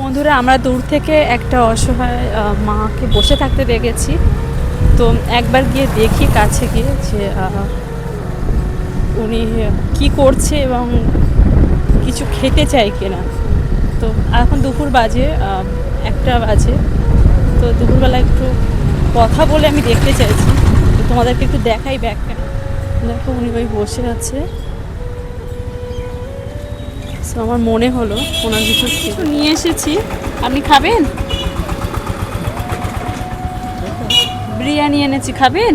বন্ধুরা, আমরা দূর থেকে একটা অসহায় মাকে বসে থাকতে দেখেছি। তো একবার গিয়ে দেখি কাছে গিয়ে যে উনি কি করছে এবং কিছু খেতে চাই কিনা। তো এখন দুপুর বাজে একটা বাজে। তো দুপুরবেলা একটু কথা বলে আমি দেখতে চাইছি। তোমাদেরকে একটু দেখাই ব্যাগ দেখো উনি ওই বসে আছে। আমার মনে হলো ওনার কিছু কিছু নিয়ে এসেছি। আপনি খাবেন? বিরিয়ানি এনেছি খাবেন?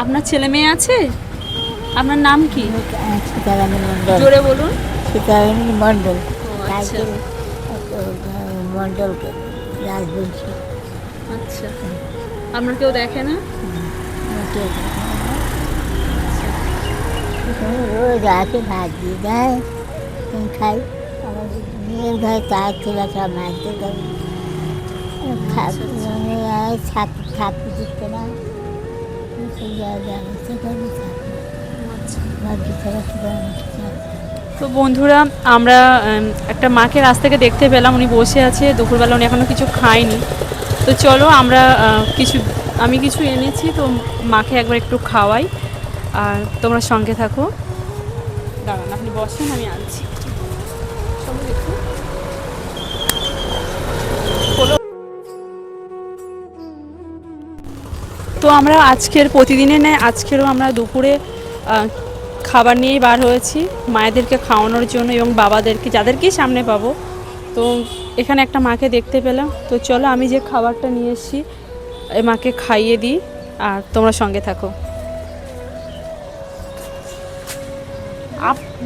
আপনার ছেলে মেয়ে আছে? আপনার নাম কি? জোরে বলুন। সীতারামী মণ্ডল আচ্ছা। মণ্ডলকে আচ্ছা। আপনার কেউ দেখে না? দিয়ে মারতে দেয়। তো বন্ধুরা, আমরা একটা মাকে রাস্তা থেকে দেখতে পেলাম, উনি বসে আছে। দুপুরবেলা উনি এখনও কিছু খায়নি। তো চলো আমরা কিছু, আমি কিছু এনেছি, তো মাকে একবার একটু খাওয়াই। আর তোমরা সঙ্গে থাকো। দাঁড়ান আপনি বসেন আমি আনছি। তো আমরা আজকের প্রতিদিনের ন্যায় আজকেরও আমরা দুপুরে খাবার নিয়েই বার হয়েছি। মায়েদেরকে খাওয়ানোর জন্য এবং বাবাদেরকে যাদেরকেই সামনে পাবো। তো এখানে একটা মাকে দেখতে পেলাম। তো চলো আমি যে খাবারটা নিয়ে এসেছি মাকে খাইয়ে দিই আর তোমরা সঙ্গে থাকো।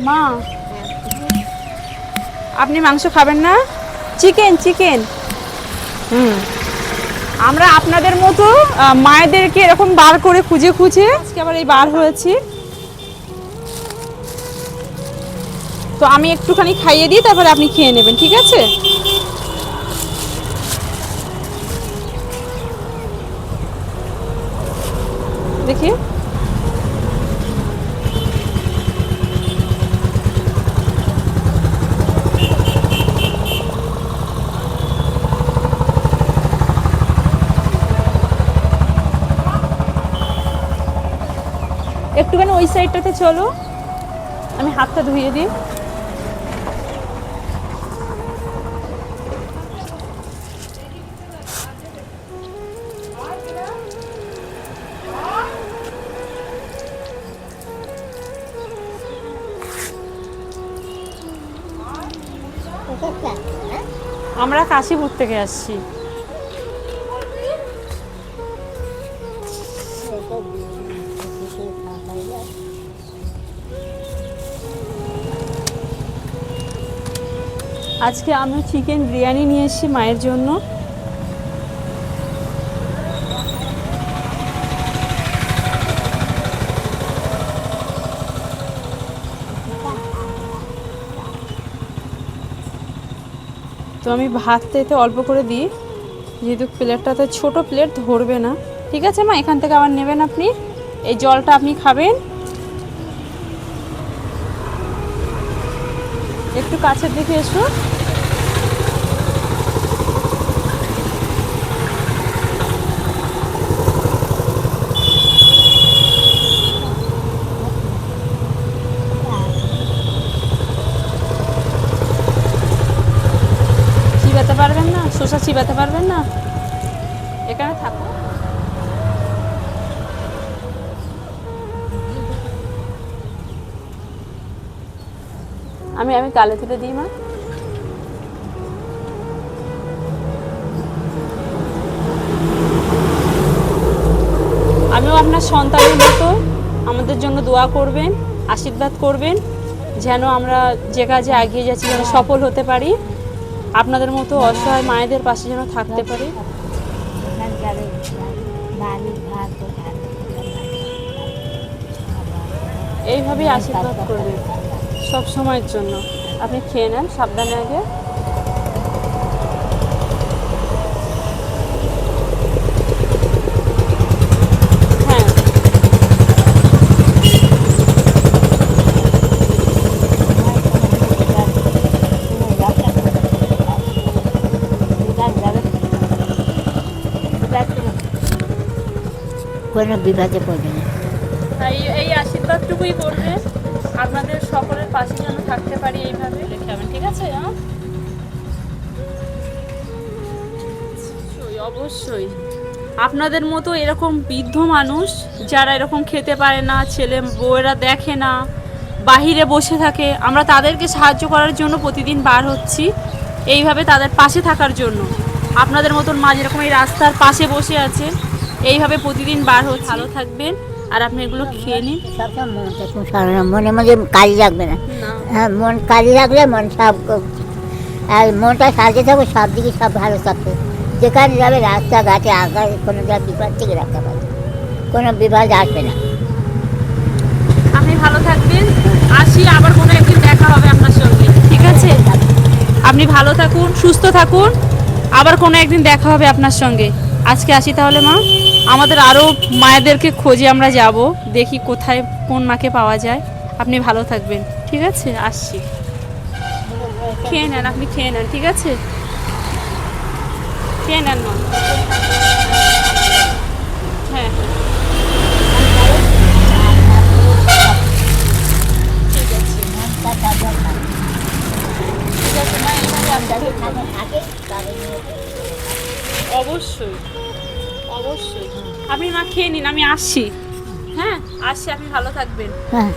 মা। আপনি মাংস খাবেন না? চিকেন চিকেন হুম। আমরা আপনাদের মতো মায়েদেরকে এরকম বার করে খুঁজে খুঁজে আজকে আবার এই বার হয়েছি। তো আমি একটুখানি খাইয়ে দিই তারপরে আপনি খেয়ে নেবেন ঠিক আছে? দেখি একটুখানি ওই সাইডটাতে চলো। আমি হাতটা ধুয়ে দিই। আমরা কাশীপুর থেকে আসছি। আজকে আমি চিকেন বিরিয়ানি নিয়ে এসেছি মায়ের জন্য। তো আমি ভাতটা এতে অল্প করে দিই, যেহেতু প্লেটটাতে ছোট প্লেট ধরবে না। ঠিক আছে মা, এখান থেকে আবার নেবেন আপনি। এই জলটা আপনি খাবেন। একটু কাছের দিকে এসো। চিবাতে পারবেন না? শসা চিবাতে পারবেন না? এখানে থাকো। আমি আমি কালে তুলে দিই, মা। আমিও আপনার সন্তানের মতো আমাদের জন্য দোয়া করবেন, আশীর্বাদ করবেন, যেন আমরা যে কাজে এগিয়ে যাচ্ছি যেন সফল হতে পারি। আপনাদের মতো অসহায় মায়েদের পাশে যেন থাকতে পারি। এইভাবেই আশীর্বাদ করবেন। সব সময়ের জন্য। আপনি খেয়ে নেন সাবধানে আগে। হ্যাঁ। কোনো বিবাদে পড়বে না। এই আশীর্বাদটুকুই পড়বে। আপনাদের সকলের পাশে যেন থাকতে পারি এইভাবে। লেখে যাবেন ঠিক আছে অবশ্যই, অবশ্যই। আপনাদের মতো এরকম বৃদ্ধ মানুষ যারা এরকম খেতে পারে না ছেলে বউয়েরা দেখে না বাহিরে বসে থাকে আমরা তাদেরকে সাহায্য করার জন্য প্রতিদিন বার হচ্ছি এইভাবে তাদের পাশে থাকার জন্য। আপনাদের মতন মা যেরকম এই রাস্তার পাশে বসে আছে এইভাবে প্রতিদিন বার হচ্ছে। ভালো থাকবেন। আর আপনি এগুলো খেয়ে নিন। মনের মধ্যে কালি রাখবে না। না। হ্যাঁ মন কাজে লাগলে মন সব আর মনটা সাজে থাকবে সব দিকে সব ভালো থাকবে। যেখানে যাবে রাস্তাঘাটে আকাশে কোনো যা বিপদ থেকে রাখতে পারবে কোনো বিপদ আসবে না। আপনি ভালো থাকবেন। আসি আবার কোনো একদিন দেখা হবে আপনার সঙ্গে ঠিক আছে। আপনি ভালো থাকুন সুস্থ থাকুন আবার কোনো একদিন দেখা হবে আপনার সঙ্গে। আজকে আসি তাহলে, মা? আমাদের আরও মায়েদেরকে খোঁজে আমরা যাব। দেখি কোথায়, কোন মাকে পাওয়া যায়। আপনি ভালো থাকবেন, ঠিক আছে? আসছি। খেয়ে নেন, আপনি খেয়ে নেন, ঠিক আছে? খেয়ে নেন, মা। হ্যাঁ। অবশ্যই অবশ্যই। আপনি মা খেয়ে নিন আমি আসছি হ্যাঁ আসছি আপনি ভালো থাকবেন। হ্যাঁ।